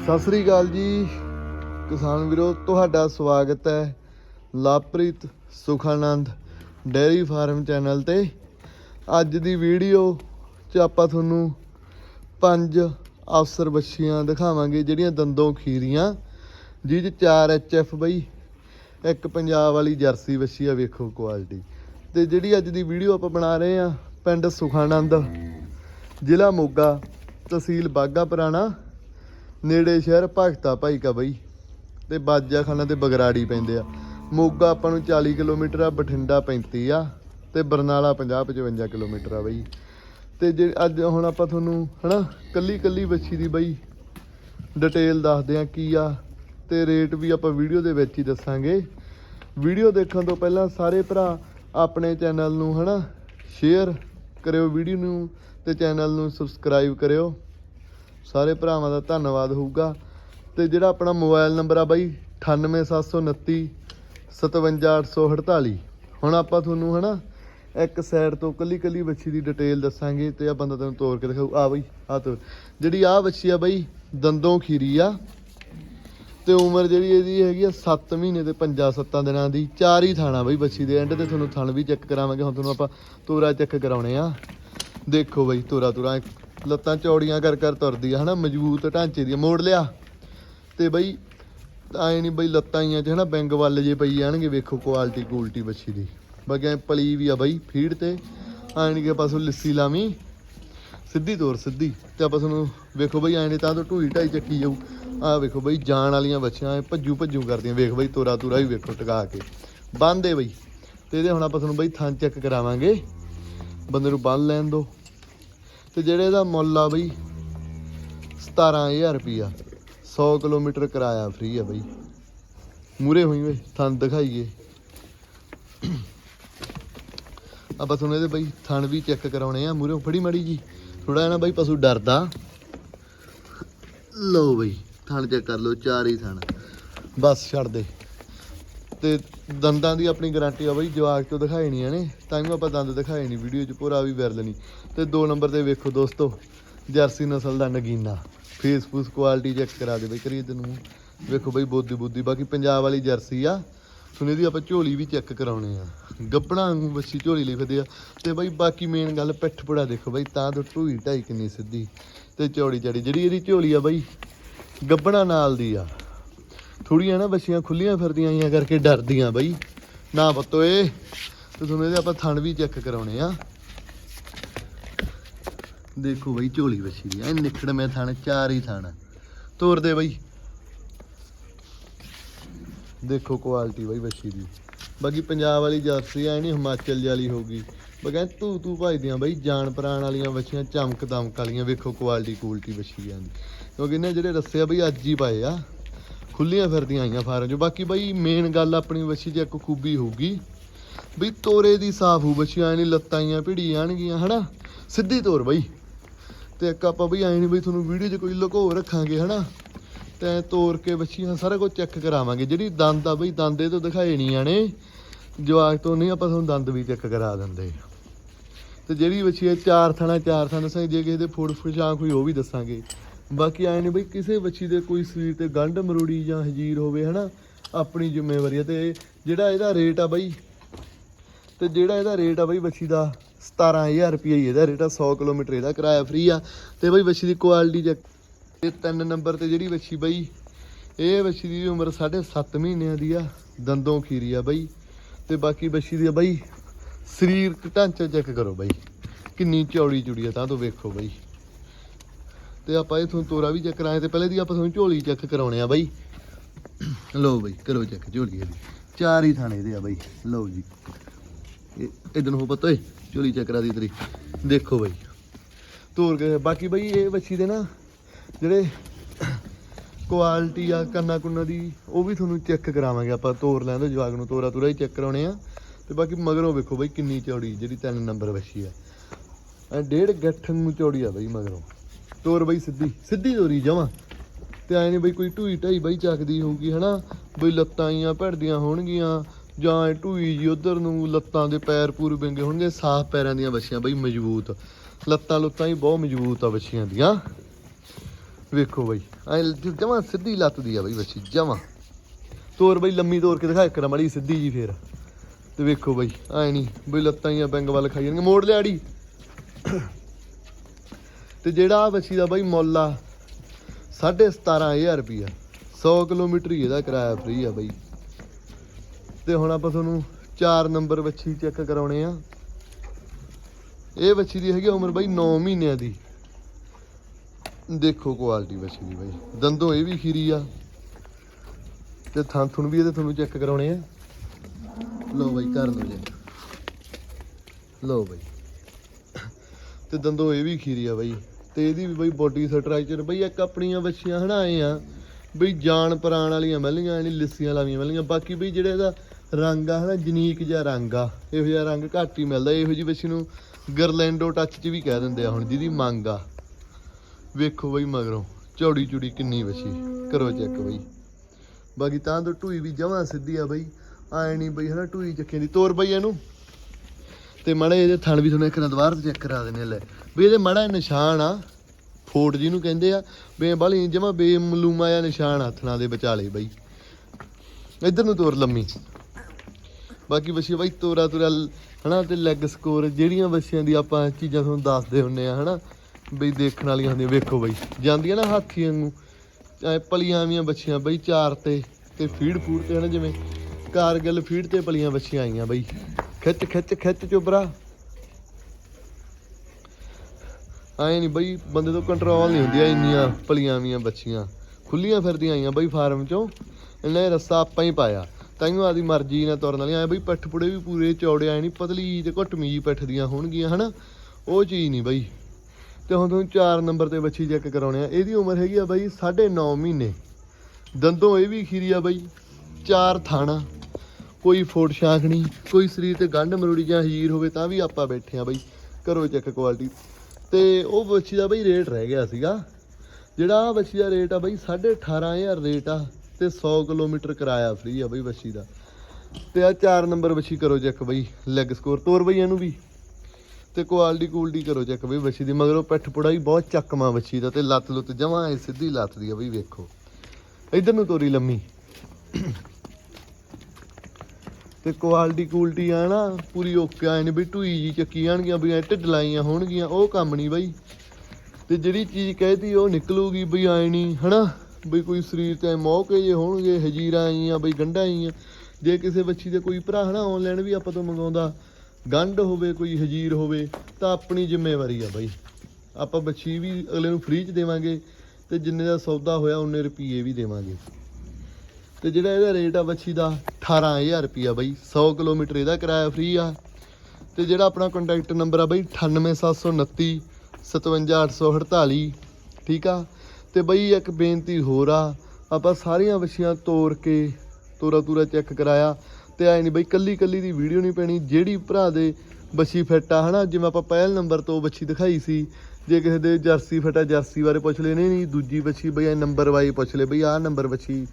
ਸਤਿ ਸ੍ਰੀ ਅਕਾਲ ਜੀ। ਕਿਸਾਨ ਵੀਰੋ, ਤੁਹਾਡਾ ਸਵਾਗਤ ਹੈ Lapreet Sukhanand dairy farm channel ਤੇ। ਅੱਜ ਦੀ ਵੀਡੀਓ 'ਚ ਆਪਾਂ ਤੁਹਾਨੂੰ ਪੰਜ ਅਫਸਰ ਬੱਛੀਆਂ ਦਿਖਾਵਾਂਗੇ, ਜਿਹੜੀਆਂ ਦੰਦੋਂ ਖੀਰੀਆਂ। ਜਿਹਦੇ 'ਚ 4 ਐਚਐਫ ਬਈ, ਇੱਕ ਪੰਜਾਬ ਵਾਲੀ ਜਰਸੀ ਬੱਛੀ ਆ, ਵੇਖੋ ਕੁਆਲਿਟੀ ਤੇ ਜਿਹੜੀ ਅੱਜ ਦੀ ਵੀਡੀਓ ਆਪਾਂ ਬਣਾ ਰਹੇ ਆ ਪਿੰਡ ਸੁਖਾਨੰਦ, ਜ਼ਿਲ੍ਹਾ ਮੋਗਾ ਤਹਿਸੀਲ ਬਾਗਾ ਪੁਰਾਣਾ। ਨੇੜੇ ਸ਼ਹਿਰ ਭਗਤਾ ਭਾਈ ਕਾ ਬਈ। ਤੇ ਬਾਜਾ ਤੇ ਬਗਰਾੜੀ ਪੈਂਦੇ ਆ। ਮੋਗਾ ਆਪਾਂ ਨੂੰ 40 ਕਿਲੋਮੀਟਰ ਆ, ਬਠਿੰਡਾ 35 ਆ, ਤੇ ਬਰਨਾਲਾ 50 55 ਕਿਲੋਮੀਟਰ ਆ ਬਈ। ਤੇ ਜੇ ਅੱਜ ਹੁਣ ਆਪਾਂ ਤੁਹਾਨੂੰ, ਹਨਾ, ਕੱਲੀ ਕੱਲੀ ਬੱਚੀ ਦੀ ਬਈ ਡਿਟੇਲ ਦੱਸਦੇ ਆ ਕੀ ਆ, ਤੇ ਰੇਟ ਵੀ ਆਪਾਂ ਵੀਡੀਓ ਦੇ ਵਿੱਚ ਹੀ ਦੱਸਾਂਗੇ। ਵੀਡੀਓ ਦੇਖਣ ਤੋਂ ਪਹਿਲਾਂ ਸਾਰੇ ਭਰਾ ਆਪਣੇ ਚੈਨਲ ਨੂੰ, ਹਨਾ, ਸ਼ੇਅਰ ਕਰਿਓ ਵੀਡੀਓ ਨੂੰ ਤੇ ਚੈਨਲ ਨੂੰ ਸਬਸਕ੍ਰਾਈਬ ਕਰਿਓ। ਸਾਰੇ ਭਰਾਵਾਂ ਦਾ ਧੰਨਵਾਦ ਹੋਊਗਾ। ਤੇ ਜਿਹੜਾ ਆਪਣਾ ਮੋਬਾਈਲ ਨੰਬਰ ਆ ਬਾਈ 98729 57848 ਹੁਣ ਆਪਾਂ ਤੁਹਾਨੂੰ ਹਨਾ, ਇੱਕ ਸਾਈਡ ਤੋਂ ਕੱਲੀ ਕੱਲੀ ਬੱਚੀ ਦੀ ਡਿਟੇਲ ਦੱਸਾਂਗੇ ਤੇ ਆ ਬੰਦਾ ਤੈਨੂੰ ਤੋੜ ਕੇ ਦਿਖਾਊ। ਆ ਬਾਈ, ਆ ਤੋੜ ਜਿਹੜੀ ਆ ਬੱਚੀ ਆ ਬਾਈ, ਦੰਦੋਂ ਖੀਰੀ ਆ। ਤੇ ਉਮਰ ਜਿਹੜੀ ਇਹਦੀ ਹੈਗੀ ਆ 7 ਮਹੀਨੇ ਤੇ 5-7 ਦਿਨਾਂ ਦੀ। ਚਾਰ ਹੀ ਥਾਣਾ ਬਾਈ ਬੱਚੀ ਦੇ ਐਂਡ ਤੇ। ਤੁਹਾਨੂੰ ਥਣ ਵੀ ਚੈੱਕ ਕਰਾਵਾਂਗੇ। ਹੁਣ ਤੁਹਾਨੂੰ ਆਪਾਂ ਤੋਰਾ ਚੈੱਕ ਕਰਾਉਣੇ ਆ। ਦੇਖੋ ਬਾਈ ਤੋਰਾ ਤੋਰਾ ਲੱਤਾਂ ਚੌੜੀਆਂ ਕਰ ਕਰ ਤੁਰਦੀ ਆ, ਹਨਾ, ਮਜ਼ਬੂਤ ਢਾਂਚੇ ਦੀ ਮੋੜ ਲਿਆ। ਤੇ ਬਈ, ਐ ਨਹੀਂ ਬਈ ਲੱਤਾਂ ਹੀ ਆ ਚ, ਹਨਾ, ਬੈਂਗ ਵੱਲ ਜੇ ਪਈ ਜਾਣਗੇ, ਵੇਖੋ ਕੁਆਲਿਟੀ ਕੁਆਲਿਟੀ ਬੱਚੀ ਦੀ। ਬਾਕੀ ਐਂ ਪਲੀ ਵੀ ਆ ਬਈ, ਫੀਡ ਤੇ। ਐ ਨਹੀਂ ਕਿ ਪਾਸੋਂ ਲਿੱਸੀ ਲਾਵੀਂ, ਸਿੱਧੀ ਤੋਰ, ਸਿੱਧੀ। ਤੇ ਆਪਾਂ ਤੁਹਾਨੂੰ ਵੇਖੋ ਬਈ, ਐਂ ਨੀ ਤਾਂ ਤੋਂ ਢੂਈ ਢਾਈ ਚੱਕੀ ਜਾਊ। ਆ ਵੇਖੋ ਬਈ, ਜਾਣ ਵਾਲੀਆਂ ਬੱਚੀਆਂ ਐਂ ਭੱਜੂ ਭੱਜੂ ਕਰਦੀਆਂ, ਵੇਖ ਬਈ, ਤੋਰਾ ਤੋਰਾ ਵੀ ਵੇਖੋ ਟਿਕਾ ਕੇ। ਬੰਨਦੇ ਬਈ। ਤੇ ਇਹਦੇ ਹੁਣ ਆਪਾਂ ਤੁਹਾਨੂੰ ਬਈ ਥਣ ਚੈੱਕ ਕਰਾਵਾਂਗੇ। ਬੰਦੇ ਨੂੰ ਬੰਨ ਲੈਣ ਦੋ। ਤੇ ਜਿਹੜੇ ਇਹਦਾ ਮੁੱਲ ਆ ਬਈ 17000 ਰੁਪਿਆ 100 ਕਿਲੋਮੀਟਰ ਕਿਰਾਇਆ ਫ੍ਰੀ ਆ ਬਈ। ਮੂਰੇ ਹੋਈ ਵੇ, ਥਣ ਦਿਖਾਈਏ। ਆਪਾਂ ਤੁਹਾਨੂੰ ਇਹਦੇ ਬਈ ਥਣ ਵੀ ਚੈੱਕ ਕਰਾਉਣੇ ਆ ਮੂਰੇ ਫੜੀ ਮੜੀ ਜੀ। ਥੋੜਾ ਨਾ ਬਈ ਪਸ਼ੂ ਡਰਦਾ। ਲਓ ਬਈ, ਥਣ ਚੈੱਕ ਕਰ ਲਓ, ਚਾਰ ਹੀ ਥਣ। ਬਸ, ਛੱਡ ਦੇ। ਤੇ ਦੰਦਾਂ ਦੀ ਆਪਣੀ ਗਾਰੰਟੀ ਆ ਬਈ ਜਵਾਕ ਤੋਂ ਦਿਖਾਏ ਨਹੀਂ ਨੇ, ਤਾਂ ਹੀ ਆਪਾਂ ਦੰਦ ਦਿਖਾਏ ਨਹੀਂ ਵੀਡੀਓ 'ਚ ਪੂਰਾ ਵੀ ਵਿਰਲ ਨਹੀਂ ਤੇ ਦੋ ਨੰਬਰ ਤੇ ਵੇਖੋ ਦੋਸਤੋ, ਜਰਸੀ ਨਸਲ ਦਾ ਨਗੀਨਾ। ਫੇਸ ਫੂਸ ਕੁਆਲਿਟੀ ਚੈੱਕ ਕਰਾ ਦੇ ਬਈ ਕਰੀ ਤੈਨੂੰ। ਵੇਖੋ ਬਈ ਬੋਦੀ ਬੁੱਦੀ, ਬਾਕੀ ਪੰਜਾਬ ਵਾਲੀ ਜਰਸੀ ਆ। ਸੁਣੇ ਦੀ ਆਪਾਂ ਝੋਲੀ ਵੀ ਚੈੱਕ ਕਰਾਉਣੇ ਆ। ਗੱਪਣਾ ਵਾਂਗੂ ਬੱਚੀ ਝੋਲੀ ਲਈ ਫਿਰਦੇ ਆ। ਤੇ ਬਈ ਬਾਕੀ ਮੇਨ ਗੱਲ ਪਿੱਠ ਪੁੜਾ ਦੇਖੋ ਬਈ, ਤਾਂ ਤੋਂ ਢੂਈ ਢਾਈ ਕਿੰਨੀ ਸਿੱਧੀ। ਤੇ ਚੌੜੀ ਚੜੀ, ਜਿਹੜੀ ਇਹਦੀ ਝੋਲੀ ਆ ਬਈ ਗੱਬਣਾ ਨਾਲ ਦੀ ਆ। ਥੋੜੀਆਂ ਨਾ ਬੱਚੀਆਂ ਖੁੱਲੀਆਂ ਫਿਰਦੀਆਂ ਆਈਆਂ ਕਰਕੇ ਡਰਦੀਆਂ ਬਈ। ਨਾ ਪਤੋਏ ਤੇ ਤੁਹਾਨੂੰ ਇਹਦੇ ਆਪਾਂ ਥਣ ਵੀ ਚੈੱਕ ਕਰਾਉਣੇ ਆ। ਦੇਖੋ ਬਈ ਝੋਲੀ ਬੱਚੀ ਦੀ, ਐ ਨਿਖੜ ਮੈਂ ਥਣ, ਚਾਰ ਹੀ ਥਣ। ਤੋਰ ਦੇ ਬਈ। ਦੇਖੋ ਕੁਆਲਿਟੀ ਬਈ ਬੱਚੀ ਦੀ। ਬਾਕੀ ਪੰਜਾਬ ਵਾਲੀ ਜਰਸੀ ਐ ਨਹੀਂ ਹਿਮਾਚਲ ਵਾਲੀ ਹੋਊਗੀ। ਬਗੈਰ ਤੂੰ ਤੂੰ ਭਜਦੀਆਂ ਬਈ ਜਾਨ ਪ੍ਰਾਣ ਵਾਲੀਆਂ ਬੱਚੀਆਂ ਚਮਕ ਦਮਕ ਵਾਲੀਆਂ, ਵੇਖੋ ਕੁਆਲਿਟੀ ਕੁਆਲਿਟੀ ਬੱਚੀ ਆਂ ਦੀ ਕਿਉਂਕਿ ਇਹਨੇ ਜਿਹੜੇ ਰੱਸੇ ਆ ਬਈ, ਅੱਜ ਹੀ ਪਾਏ ਆ। ਖੁੱਲੀਆਂ ਫਿਰਦੀਆਂ ਆਈਆਂ ਫਾਰਮ 'ਚ। ਬਾਕੀ ਬਈ ਮੇਨ ਗੱਲ ਆਪਣੀ ਵੱਛੀ 'ਚ ਇੱਕ ਖੂਬੀ ਹੋਊਗੀ। ਬਈ ਤੋਰੇ ਦੀ ਸਾਫ਼ ਹੋ ਬੱਚੀ ਨਹੀਂ ਲੱਤਾਂ ਆਈਆਂ ਭਿੜੀ ਜਾਣਗੀਆਂ ਹਨਾ? ਸਿੱਧੀ ਤੋਰ ਬਈ। ਤੇ ਇੱਕ ਆਪਾਂ ਬਈ ਐ ਨਹੀਂ ਬਈ ਤੁਹਾਨੂੰ ਵੀਡੀਓ 'ਚ ਕੋਈ ਲੁਕੋ ਰੱਖਾਂਗੇ, ਹਨਾ? ਤੇ ਤੋਰ ਕੇ ਬੱਚੀਆਂ ਸਾਰਾ ਕੁਝ ਚੈੱਕ ਕਰਾਵਾਂਗੇ। ਜਿਹੜੀ ਦੰਦ ਆ ਬਈ, ਦੰਦ ਤੋਂ ਦਿਖਾਏ ਨਹੀਂ ਆਣੇ ਜਵਾਕ ਤੋਂ ਨਹੀਂ ਆਪਾਂ ਤੁਹਾਨੂੰ ਦੰਦ ਵੀ ਚੈੱਕ ਕਰਾ ਦਿੰਦੇ। ਤੇ ਜਿਹੜੀ ਬੱਚੀ ਹੈ ਚਾਰ ਥਣਾ ਚਾਰ ਥਣਾ ਦੱਸਾਂਗੇ ਜੇ ਕਿਸੇ ਦੇ ਫੋੜ ਫਸ਼ਾਂ ਕੋਈ ਉਹ ਵੀ ਦੱਸਾਂਗੇ। ਬਾਕੀ ਆਏ ਨਹੀਂ ਬਈ ਕਿਸੇ ਬੱਚੀ ਦੇ ਕੋਈ ਸਰੀਰ ਤੇ ਗੰਢ ਮਰੂੜੀ ਜਾਂ ਹਜੀਰ ਹੋਵੇ, ਹਨਾ? ਆਪਣੀ ਜ਼ਿੰਮੇਵਾਰੀ ਹੈ ਤੇ ਜਿਹੜਾ ਇਹਦਾ ਰੇਟ ਆ ਬਈ, ਤੇ ਜਿਹੜਾ ਇਹਦਾ ਰੇਟ ਆ ਬਈ ਬੱਚੀ ਦਾ 17000 ਰੁਪਏ ਹੀ ਇਹਦਾ ਰੇਟ ਆ 100 ਕਿਲੋਮੀਟਰ ਇਹਦਾ ਕਿਰਾਇਆ ਫ੍ਰੀ ਆ। ਤੇ ਬਈ ਬੱਚੀ ਦੀ ਕੁਆਲਿਟੀ ਚੈੱਕ ਤੇ ਤਿੰਨ ਨੰਬਰ ਤੇ ਜਿਹੜੀ ਬੱਚੀ ਬਈ, ਇਹ ਬੱਚੀ ਦੀ ਉਮਰ 7.5 ਮਹੀਨਿਆਂ ਦੀ ਆ, ਦੰਦੋਂ ਖੀਰੀ ਆ ਬਈ। ਤੇ ਬਾਕੀ ਬੱਚੀ ਦੀ ਬਈ, ਸਰੀਰਕ ਢਾਂਚਾ ਚੈੱਕ ਕਰੋ ਬਈ। ਕਿੰਨੀ ਚੌੜੀ ਚੁੜੀ ਆ, ਤਾਂ ਤੋਂ ਵੇਖੋ ਬਈ। ਤੇ ਆਪਾਂ ਇਹ ਤੁਹਾਨੂੰ ਤੋਰਾ ਵੀ ਚੈੱਕ ਕਰਾਏ ਤੇ ਪਹਿਲੇ ਦੀ ਆਪਾਂ ਤੁਹਾਨੂੰ ਝੋਲੀ ਚੈੱਕ ਕਰਾਉਣੇ ਆ ਬਾਈ। ਲਓ ਬਾਈ, ਕਰੋ ਚੈੱਕ ਝੋਲੀ ਇਹਦੀ। ਚਾਰ ਹੀ ਥਾਣੇ ਦੇ ਆ ਬਾਈ, ਲਓ ਜੀ। ਇਹ ਇਦਾਂ ਹੋ ਪਤਾ ਏ ਝੋਲੀ ਚੈੱਕ ਕਰਾ ਦੀ ਤੇਰੀ। ਦੇਖੋ ਬਾਈ। ਤੋਰ ਕੇ ਬਾਕੀ ਬਾਈ ਇਹ ਬੱਚੀ ਦੇ ਨਾ, ਜਿਹੜੇ ਕੁਆਲਿਟੀ ਆ, ਕੰਨਾ ਕੁੰਨਾ ਦੀ, ਉਹ ਵੀ ਤੁਹਾਨੂੰ ਚੈੱਕ ਕਰਾਵਾਂਗੇ ਆਪਾਂ। ਤੋਰ ਲੈਂਦੇ ਜਵਾਗ ਨੂੰ ਤੋਰਾ ਤੋਰਾ ਹੀ ਚੈੱਕ ਕਰਾਉਣੇ ਆ। ਤੇ ਬਾਕੀ ਮਗਰੋਂ ਵੇਖੋ ਬਾਈ ਕਿੰਨੀ ਚੌੜੀ, ਜਿਹੜੀ ਤਿੰਨ ਨੰਬਰ ਬੱਚੀ ਆ। ਡੇਢ ਗੱਠ ਨੂੰ ਚੌੜੀ ਆ ਬਾਈ ਮਗਰੋਂ। ਤੋਰ ਬਈ ਸਿੱਧੀ ਸਿੱਧੀ ਤੋਰੀ ਜਮਾ ਤੇ ਐ ਨਹੀਂ ਬਈ ਕੋਈ ਢੂਈ ਢਾਈ ਬਈ ਚੱਕਦੀ ਹੋਊਗੀ, ਹਨਾ? ਬਈ ਲੱਤਾਂ ਆਈਆਂ ਭੜਦੀਆਂ ਹੋਣਗੀਆਂ, ਜਾਂ ਢੂਈ ਜੀ ਉਧਰ ਨੂੰ ਲੱਤਾਂ ਦੇ ਪੈਰ ਪੂਰ ਵਿੰਗੇ ਹੋਣਗੇ, ਸਾਫ਼ ਪੈਰਾਂ ਦੀਆਂ ਬੱਚੀਆਂ ਬਈ ਮਜ਼ਬੂਤ। ਲੱਤਾਂ ਲੁੱਤਾਂ ਹੀ ਬਹੁਤ ਮਜ਼ਬੂਤ ਆ ਬੱਚੀਆਂ ਦੀਆਂ। ਵੇਖੋ ਬਈ, ਐ ਜਮਾ ਸਿੱਧੀ ਲੱਤ ਦੀ ਆ ਬਈ ਬੱਚੀ ਜਮਾ। ਤੋਰ ਬਈ ਲੰਮੀ ਤੋਰ ਕੇ ਦਿਖਾ, ਇੱਕ ਮੜੀ ਸਿੱਧੀ ਜੀ ਫੇਰ। ਤੇ ਵੇਖੋ ਬਈ, ਐ ਨਹੀਂ ਬਈ ਲੱਤਾਂ ਹੀ ਆ ਬੈਂਗ ਵੱਲ ਖਾਈ ਜਾਣਗੇ। ਮੋੜ ਲਿਆੜੀ ਤੇ ਜਿਹੜਾ ਆ ਬੱਚੀ ਦਾ ਬਈ ਮੁੱਲ ਆ 17500 ਰੁਪਿਆ 100 ਕਿਲੋਮੀਟਰ ਹੀ ਇਹਦਾ ਕਿਰਾਇਆ ਫ੍ਰੀ ਆ ਬਾਈ। ਤੇ ਹੁਣ ਆਪਾਂ ਤੁਹਾਨੂੰ 4 ਨੰਬਰ ਬੱਚੀ ਚੈੱਕ ਕਰਾਉਣੇ ਆ। ਇਹ ਬੱਚੀ ਦੀ ਹੈਗੀ ਉਮਰ ਬਾਈ 9 ਮਹੀਨਿਆਂ ਦੀ। ਦੇਖੋ ਕੁਆਲਿਟੀ ਬੱਚੀ ਦੀ ਬਾਈ। ਦੰਦੋਂ ਇਹ ਵੀ ਖੀਰੀ ਆ। ਤੇ ਥਾਂ ਥੁਣ ਵੀ ਇਹਦੇ ਤੁਹਾਨੂੰ ਚੈੱਕ ਕਰਾਉਣੇ ਆ। ਲਓ ਬਾਈ, ਕਰ ਲਓ ਜੀ ਲਓ ਬਾਈ। ਤੇ ਦੰਦੋਂ ਇਹ ਵੀ ਖੀਰੀ ਆ ਬਾਈ। ਤੇ ਇਹਦੀ ਵੀ ਬਈ ਬੋਡੀ ਸਟਰਕਚਰ ਬਈ ਇੱਕ ਆਪਣੀਆਂ ਬੱਚੀਆਂ ਹਣਾਏ ਆ, ਬਈ ਜਾਨ ਪ੍ਰਾਣ ਵਾਲੀਆਂ ਮਿਲੀਆਂ ਯਾਨੀ ਲਿੱਸੀਆਂ ਲਾਵੀਆਂ ਮਿਲੀਆਂ। ਬਾਕੀ ਬਈ ਜਿਹੜੇ ਇਹਦਾ ਰੰਗ ਆ ਹਨਾ, ਜਨੀਕ ਜਿਹਾ ਰੰਗ ਆ, ਇਹੋ ਜਿਹਾ ਰੰਗ ਘੱਟ ਹੀ ਮਿਲਦਾ। ਇਹੋ ਜਿਹੀ ਬੱਚੀ ਨੂੰ ਗਰਲੈਂਡੋ ਟੱਚ ਚ ਵੀ ਕਹਿ ਦਿੰਦੇ ਆ ਹੁਣ, ਜਿਹਦੀ ਮੰਗ ਆ। ਵੇਖੋ ਬਈ ਮਗਰੋਂ, ਚੌੜੀ ਚੂੜੀ ਕਿੰਨੀ ਬੱਚੀ ਕਰੋ ਚੈੱਕ ਬਈ। ਬਾਕੀ ਤਾਂ ਤੋਂ ਢੂਈ ਵੀ ਜਮਾਂ ਸਿੱਧੀ ਆ ਬਈ ਆਏ ਨਹੀਂ ਬਈ ਹਨਾ ਢੂਈ ਚੱਕੇ ਦੀ। ਤੋਰ ਬਈ ਇਹਨੂੰ। ਤੇ ਮੜੇ ਇਹਦੇ ਥਣ ਵੀ ਤੁਹਾਨੂੰ ਇੱਕ ਨਾ ਦੁਬਾਰਾ ਚੈੱਕ ਕਰਾ ਦਿੰਦੇ ਆ ਲੈ। ਵੀ ਇਹਦੇ ਮੜਾ ਨਿਸ਼ਾਨ ਆ ਫੋਟ ਨੂੰ ਕਹਿੰਦੇ ਆ ਬੇ ਬਾਲੀ ਜਮਾ ਬੇਮਲੂਮਾ ਆ ਨਿਸ਼ਾਨ ਹੱਥਾਂ ਦੇ ਵਿਚਾਲੇ ਬਈ। ਇੱਧਰ ਨੂੰ ਤੋਰ ਲੰਮੀ। ਬਾਕੀ ਬੱਚੀ ਬਾਈ ਤੋਰਾ ਤੋਰਾ ਲ- ਹਨਾ, ਤੇ ਲੈਗ ਸਕੋਰ ਜਿਹੜੀਆਂ ਬੱਚਿਆਂ ਦੀ ਆਪਾਂ ਚੀਜ਼ਾਂ ਤੁਹਾਨੂੰ ਦੱਸਦੇ ਹੁੰਨੇ ਆ, ਹਨਾ ਬਈ ਦੇਖਣ ਵਾਲੀਆਂ ਹੁੰਦੀਆਂ, ਵੇਖੋ ਬਈ। ਜਾਂਦੀਆਂ ਨਾ ਹਾਥੀ ਵਾਂਗੂ ਚਾਹੇ ਪਲੀਆਂ ਵੀਆਂ ਬੱਚੀਆਂ ਬਈ ਚਾਰ ਤੇ ਤੇ ਫੀਡ ਫੂਡ ਤੇ, ਹਨਾ, ਜਿਵੇਂ ਕਾਰਗਿਲ ਫੀਡ ਤੇ ਪਲੀਆਂ ਬੱਚੀਆਂ ਆਈਆਂ ਬਈ। ਖਿੱਚ ਖਿੱਚ ਖਿੱਚ ਚੁਬਰਾ ਆਏ ਨਹੀਂ ਬਈ, ਬੰਦੇ ਤੋਂ ਕੰਟਰੋਲ ਨਹੀਂ ਹੁੰਦੀਆਂ ਇੰਨੀਆਂ ਭਲੀਆਂ ਵੀਆਂ ਬੱਚੀਆਂ। ਖੁੱਲੀਆਂ ਫਿਰਦੀਆਂ ਆਈਆਂ ਬਈ ਫਾਰਮ ਚੋਂ। ਇਹਨਾਂ ਨੇ ਰਸਤਾ ਆਪਾਂ ਹੀ ਪਾਇਆ। ਤਾਈਓ ਆਦੀ ਮਰਜ਼ੀ ਨਾਲ ਤੁਰਨ ਵਾਲੀਆਂ ਆਏ ਬਈ ਪੱਠ ਪੁੜੇ ਵੀ ਪੂਰੇ ਚੌੜੇ ਆਏ ਨਹੀਂ ਪਤਲੀ ਤੇ ਘਟਮੀ ਪੱਠ ਦੀਆਂ ਹੋਣਗੀਆਂ, ਹਨਾ? ਉਹ ਚੀਜ਼ ਨਹੀਂ ਬਈ। ਤੇ ਹੁਣ ਤੁਹਾਨੂੰ 4 ਨੰਬਰ ਤੇ ਬੱਚੀ ਚੈੱਕ ਕਰਾਉਣੇ ਆ। ਇਹਦੀ ਉਮਰ ਹੈਗੀ ਆ ਬਾਈ 9.5 ਮਹੀਨੇ। ਦੰਦੋਂ ਇਹ ਵੀ ਖੀਰੀ ਆ ਬਈ। ਚਾਰ ਥਾਣਾ। ਕੋਈ ਫੋਟ ਸ਼ਾਖਣੀ ਕੋਈ ਸਰੀਰ ਤੇ ਗੰਢ ਮਰੂੜੀ ਜਾਂ ਹਜੀਰ ਹੋਵੇ ਤਾਂ ਵੀ ਆਪਾਂ ਬੈਠੇ ਆ ਬਈ, ਕਰੋ ਚੈੱਕ ਕੁਆਲਿਟੀ ਤੇ ਉਹ ਬੱਚੀ ਦਾ ਬਈ ਰੇਟ ਰਹਿ ਗਿਆ ਸੀਗਾ। ਜਿਹੜਾ ਆਹ ਬੱਚੀ ਦਾ ਰੇਟ ਆ ਬਾਈ 18500 ਰੇਟ ਆ ਤੇ 100 ਕਿਲੋਮੀਟਰ ਕਿਰਾਇਆ ਫ੍ਰੀ ਆ ਬਈ ਬੱਚੀ ਦਾ। ਤੇ ਆ 4 ਨੰਬਰ ਬੱਚੀ ਕਰੋ ਚੈੱਕ ਬਈ ਲੈਗ ਸਕੋਰ ਤੋਰ ਬਈ ਇਹਨੂੰ ਵੀ। ਤੇ ਕੁਆਲਿਟੀ ਕੁਆਲਿਟੀ ਕਰੋ ਚੈੱਕ ਬਈ ਬੱਚੀ ਦੀ। ਮਗਰੋਂ ਪਿੱਠ ਪੁੜਾ ਵੀ ਬਹੁਤ ਚੱਕਮਾ ਬੱਚੀ ਦਾ ਤੇ ਲੱਤ ਲੁੱਤ ਜਮਾਂ ਐ ਸਿੱਧੀ ਲੱਤ ਦੀ ਆ ਬਈ, ਵੇਖੋ। ਇਧਰ ਨੂੰ ਤੋਰੀ ਲੰਮੀ। ਤੇ ਕੁਆਲਿਟੀ ਕੁਆਲਿਟੀ ਆ ਨਾ, ਪੂਰੀ ਓਕੇ ਆਏ ਨੇ ਵੀ ਢੂਈ ਜੀ ਚੱਕੀ ਜਾਣਗੀਆਂ ਵੀ ਐ ਢਿੱਡ ਲਾਈਆਂ ਹੋਣਗੀਆਂ, ਉਹ ਕੰਮ ਨਹੀਂ ਬਾਈ। ਤੇ ਜਿਹੜੀ ਚੀਜ਼ ਕਹਿਤੀ ਉਹ ਨਿਕਲੂਗੀ ਬਈ ਆਏ ਨਹੀਂ ਹਨਾ? ਬਈ ਕੋਈ ਸਰੀਰ ਤੇ ਮੌਕੇ ਜੇ ਹੋਣਗੇ, ਹਜੀਰਾਂ ਆਈਆਂ, ਬਈ ਗੰਢਾਂ ਆਈਆਂ। ਜੇ ਕਿਸੇ ਬੱਚੀ ਦੇ ਕੋਈ ਭਰਾ ਹਨਾ ਆਨਲਾਈਨ ਵੀ ਆਪਾਂ ਤੋਂ ਮੰਗਾਉਂਦਾ, ਗੰਢ ਹੋਵੇ, ਕੋਈ ਹਜੀਰ ਹੋਵੇ, ਤਾਂ ਆਪਣੀ ਜ਼ਿੰਮੇਵਾਰੀ ਆ ਬਾਈ। ਆਪਾਂ ਬੱਚੀ ਵੀ ਅਗਲੇ ਨੂੰ ਫ੍ਰੀ ਚ ਦੇਵਾਂਗੇ ਤੇ ਜਿੰਨੇ ਦਾ ਸੌਦਾ ਹੋਇਆ, ਉਹਨੇ ਰੁਪਏ ਵੀ ਦੇਵਾਂਗੇ। ਤੇ ਜਿਹੜਾ ਇਹਦਾ ਰੇਟ ਆ ਬੱਚੀ ਦਾ 18000 ਰੁਪਿਆ ਬਈ 100 ਕਿਲੋਮੀਟਰ ਇਹਦਾ ਕਿਰਾਇਆ ਫ੍ਰੀ ਆ। ਤੇ ਜਿਹੜਾ ਆਪਣਾ ਕੰਟੈਕਟ ਨੰਬਰ ਆ ਬਈ 98729 57848 ਠੀਕ ਆ? ਤੇ ਬਈ ਇੱਕ ਬੇਨਤੀ ਹੋਰ ਆ, ਆਪਾਂ ਸਾਰੀਆਂ ਬੱਚੀਆਂ ਤੋੜ ਕੇ ਤੋਰਾ ਤੂਰਾ ਚੈੱਕ ਕਰਾਇਆ। ਤੇ ਐ ਨਹੀਂ ਬਈ ਕੱਲੀ ਕੱਲੀ ਦੀ ਵੀਡੀਓ ਨਹੀਂ ਪੈਣੀ, ਜਿਹੜੀ ਭਰਾ ਦੇ ਬੱਚੀ ਫਿੱਟ ਆ, ਹਨਾ? ਜਿਵੇਂ ਆਪਾਂ ਪਹਿਲ ਨੰਬਰ ਤੋਂ ਬੱਚੀ ਦਿਖਾਈ ਸੀ, ਜੇ ਕਿਸੇ ਦੇ ਜਰਸੀ ਫਿੱਟ ਆ, ਜਰਸੀ ਬਾਰੇ ਪੁੱਛ ਲੈ ਨਹੀਂ ਨਹੀਂ ਦੂਜੀ ਬੱਚੀ ਬਈ ਐ ਨੰਬਰ ਵਾਈ ਪੁੱਛ ਲੈ, ਬਈ ਆਹ ਨੰਬਰ ਬੱਚੀ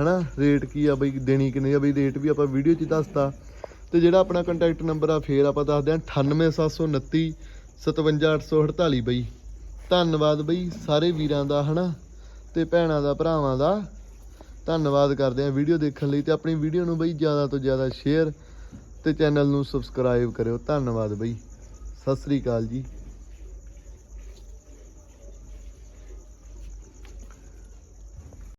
ਹਨਾ ਰੇਟ ਕੀ ਆ ਬਈ, ਦੇਣੀ ਕਿੰਨੀ ਆ ਬਈ ਰੇਟ ਵੀ ਆਪਾਂ ਵੀਡੀਓ 'ਚ ਦੱਸਤਾ। ਤੇ ਜਿਹੜਾ ਆਪਣਾ ਕੰਟੈਕਟ ਨੰਬਰ ਆ, ਫੇਰ ਆਪਾਂ ਦੱਸਦੇ ਹਾਂ 98729 57848 ਬਈ। ਧੰਨਵਾਦ ਬਈ ਸਾਰੇ ਵੀਰਾਂ ਦਾ, ਹਨਾ, ਤੇ ਭੈਣਾਂ ਦਾ, ਭਰਾਵਾਂ ਦਾ। ਧੰਨਵਾਦ ਕਰਦੇ ਆ ਵੀਡੀਓ ਦੇਖਣ ਲਈ ਤੇ ਆਪਣੀ ਵੀਡੀਓ ਨੂੰ ਬਈ ਜ਼ਿਆਦਾ ਤੋਂ ਜ਼ਿਆਦਾ ਸ਼ੇਅਰ ਤੇ ਚੈਨਲ ਨੂੰ ਸਬਸਕ੍ਰਾਈਬ ਕਰਿਓ। ਧੰਨਵਾਦ ਬਈ। ਸਤਿ ਸ੍ਰੀ ਅਕਾਲ ਜੀ।